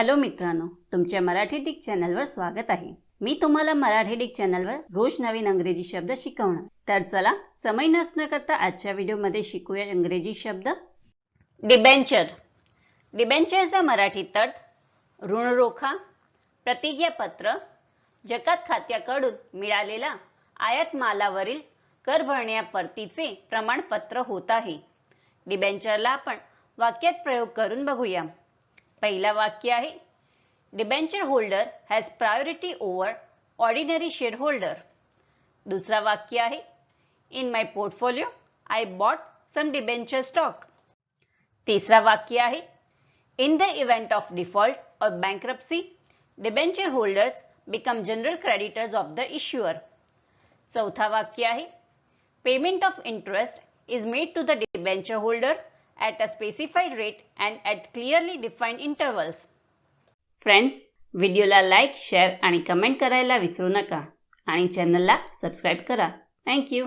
Hello मित्रांनो तुमच्या Marathi Dick चॅनलवर स्वागत आहे. मी तुम्हाला मराठी डिक चॅनलवर रोज नवीन अंग्रेजी शब्द शिकवणार. तर चला समय नसणं करता आजच्या व्हिडिओमध्ये शिकूया इंग्रजी शब्द. डिबेंचर. डिबेंचरचा मराठीत अर्थ ऋणरोखा प्रतिज्ञापत्र जकात खात्याकडून मिळालेला आयात मालावरील कर भरण्या परतीचे प्रमाणपत्र होत आहे. डिबेंचरला आपण वाक्यात प्रयोग करून बघूया. पहिला वाक्य आहे debenture holder has priority over ordinary share holder दूसरा वाक्य आहे in my portfolio I bought some debenture stock तीसरा वाक्य आहे in the event of default or bankruptcy debenture holders become general creditors of the issuer चौथा वाक्य आहे payment of interest is made to the debenture holder. At a specified rate and at clearly defined intervals. Friends व्हिडिओला like share आणि comment करायला विसरू नका. आणि चॅनलला सबस्क्राईब करा. थँक्यू